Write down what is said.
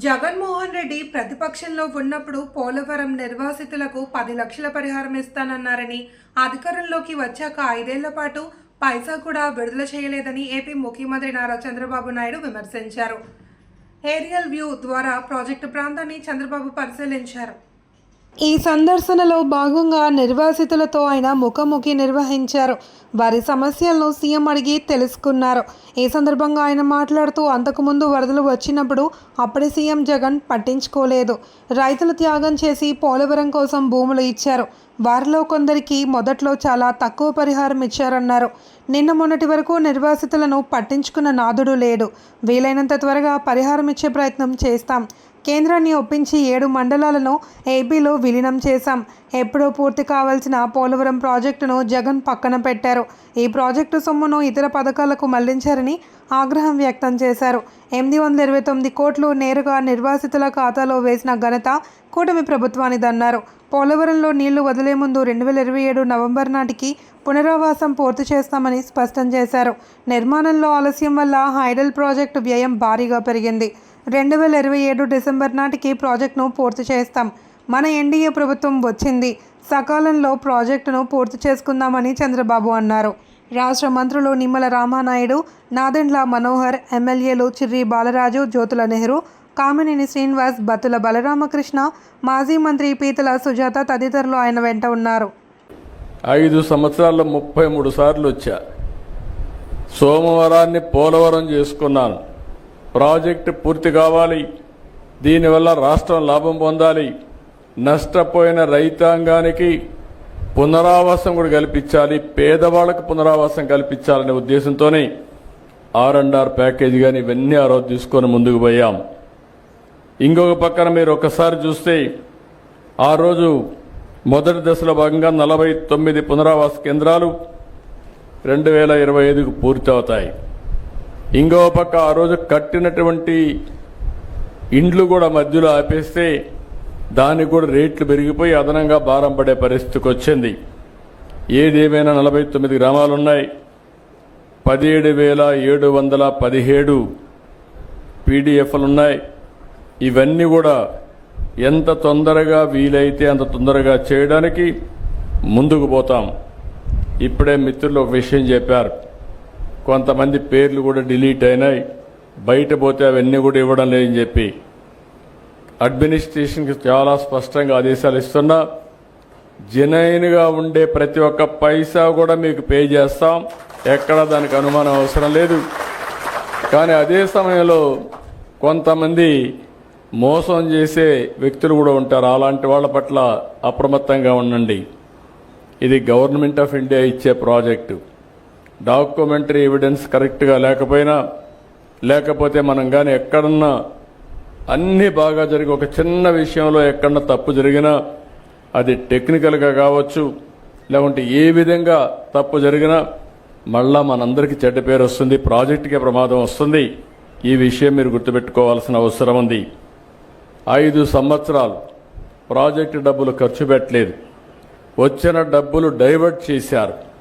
జగన్మోహన్ రెడ్డి ప్రతిపక్షంలో ఉన్నప్పుడు పోలవరం నిర్వాసితులకు పది లక్షల పరిహారం ఇస్తానన్నారని అధికారంలోకి వచ్చాక ఐదేళ్ళ పాటు పైసా కూడా విడుదల చేయలేదని ఏపీ ముఖ్యమంత్రి నారా చంద్రబాబు నాయుడు విమర్శించారు. ఏరియల్ వ్యూ ద్వారా ప్రాజెక్టు ప్రాంతాన్ని చంద్రబాబు పరిశీలించారు. ఈ సందర్శనలో భాగంగా నిర్వాసితులతో ఆయన ముఖాముఖి నిర్వహించారు. వారి సమస్యలను సీఎం అడిగి తెలుసుకున్నారు. ఈ సందర్భంగా ఆయన మాట్లాడుతూ అంతకుముందు వరదలు వచ్చినప్పుడు అప్పటి సీఎం జగన్ పట్టించుకోలేదు. రైతులు త్యాగం చేసి పోలవరం కోసం భూములు ఇచ్చారు. వారిలో కొందరికి మొదట్లో చాలా తక్కువ పరిహారం ఇచ్చారన్నారు. నిన్న మొన్నటి వరకు నిర్వాసితులను పట్టించుకున్న నాదుడు లేడు. వీలైనంత త్వరగా పరిహారం ఇచ్చే ప్రయత్నం చేస్తాం. కేంద్రాన్ని ఒప్పించి ఏడు మండలాలను ఏపీలో విలీనం చేశాం. ఎప్పుడో పూర్తి కావాల్సిన పోలవరం ప్రాజెక్టును జగన్ పక్కన పెట్టారు. ఈ ప్రాజెక్టు సొమ్మును ఇతర పథకాలకు మళ్ళించారని ఆగ్రహం వ్యక్తం చేశారు. ఎనిమిది వందల ఇరవై తొమ్మిది కోట్లు నేరుగా నిర్వాసితుల ఖాతాలో వేసిన ఘనత కూటమి ప్రభుత్వానిదన్నారు పోలవరంలో నీళ్ళు వదిలే ముందు రెండు వేల ఇరవై ఏడు నవంబర్ నాటికి పునరావాసం పూర్తి చేస్తామని స్పష్టం చేశారు. నిర్మాణంలో ఆలస్యం వల్ల హైడల్ ప్రాజెక్టు వ్యయం భారీగా పెరిగింది. రెండు వేల ఇరవై ఏడు డిసెంబర్ నాటికి ప్రాజెక్టును పూర్తి చేస్తాం. మన ఎన్డీఏ ప్రభుత్వం వచ్చింది. సకాలంలో ప్రాజెక్టును పూర్తి చేసుకుందామని చంద్రబాబు అన్నారు. రాష్ట్ర మంత్రులు నిమ్మల రామానాయుడు నాదెండ్ల మనోహర్ ఎమ్మెల్యేలు చిర్రి బాలరాజు జ్యోతుల నెహ్రూ కామినేని శ్రీనివాస్ బత్తుల బలరామకృష్ణ మాజీ మంత్రి పీతల సుజాత తదితరులు ఆయన వెంట ఉన్నారు. ఐదు సంవత్సరాల్లో ముప్పై మూడు సార్లు వచ్చా. సోమవారాన్ని పోలవరం చేసుకున్నాను. ప్రాజెక్టు పూర్తి కావాలి. దీనివల్ల రాష్ట్రం లాభం పొందాలి. నష్టపోయిన రైతాంగానికి పునరావాసం కూడా కల్పించాలి. పేదవాళ్ళకు పునరావాసం కల్పించాలనే ఉద్దేశంతోనే ఆర్ అండ్ ఆర్ ప్యాకేజీ కానీ ఇవన్నీ ఆ రోజు తీసుకొని ముందుకు పోయాం. ఇంకొక పక్కన మీరు ఒకసారి చూస్తే ఆ రోజు మొదటి దశలో భాగంగా నలభై తొమ్మిది పునరావాస కేంద్రాలు రెండు వేల ఇరవై ఐదుకు పూర్తవుతాయి. ఇంకో పక్క ఆ రోజు కట్టినటువంటి ఇండ్లు కూడా మధ్యలో ఆపేస్తే దానికి కూడా రేట్లు పెరిగిపోయి అదనంగా భారం పడే పరిస్థితికి వచ్చింది. ఏదేమైనా నలభై తొమ్మిది గ్రామాలు ఉన్నాయి పదిహేడు వేల ఏడు వందల పదిహేడు పీడిఎఫ్లున్నాయి. ఇవన్నీ కూడా ఎంత తొందరగా వీలైతే అంత తొందరగా చేయడానికి ముందుకు పోతాం. ఇప్పుడే మిత్రులు ఒక విషయం చెప్పారు. కొంతమంది పేర్లు కూడా డిలీట్ అయినాయి. బయట పోతే అవన్నీ కూడా ఇవ్వడం లేదని చెప్పి. అడ్మినిస్ట్రేషన్కి చాలా స్పష్టంగా ఆదేశాలు ఇస్తున్నా జెనైన్గా ఉండే ప్రతి ఒక్క పైసా కూడా మీకు పే చేస్తాం. ఎక్కడ దానికి అనుమానం అవసరం లేదు. కానీ అదే సమయంలో కొంతమంది మోసం చేసే వ్యక్తులు కూడా ఉంటారు. అలాంటి వాళ్ళ పట్ల అప్రమత్తంగా ఉండండి. ఇది గవర్నమెంట్ ఆఫ్ ఇండియా ఇచ్చే ప్రాజెక్టు. డాక్యుమెంటరీ ఎవిడెన్స్ కరెక్ట్గా లేకపోయినా లేకపోతే మనం కానీ ఎక్కడన్నా అన్నీ బాగా జరిగి ఒక చిన్న విషయంలో ఎక్కడన్నా తప్పు జరిగినా అది టెక్నికల్గా కావచ్చు లేకుంటే ఏ విధంగా తప్పు జరిగినా మళ్ళా మనందరికీ చెడ్డ పేరు వస్తుంది ప్రాజెక్టుకే ప్రమాదం వస్తుంది. ఈ విషయం మీరు గుర్తుపెట్టుకోవాల్సిన అవసరం ఉంది. ఐదు సంవత్సరాలు ప్రాజెక్టు డబ్బులు ఖర్చు పెట్టలేదు. వచ్చిన డబ్బులు డైవర్ట్ చేశారు.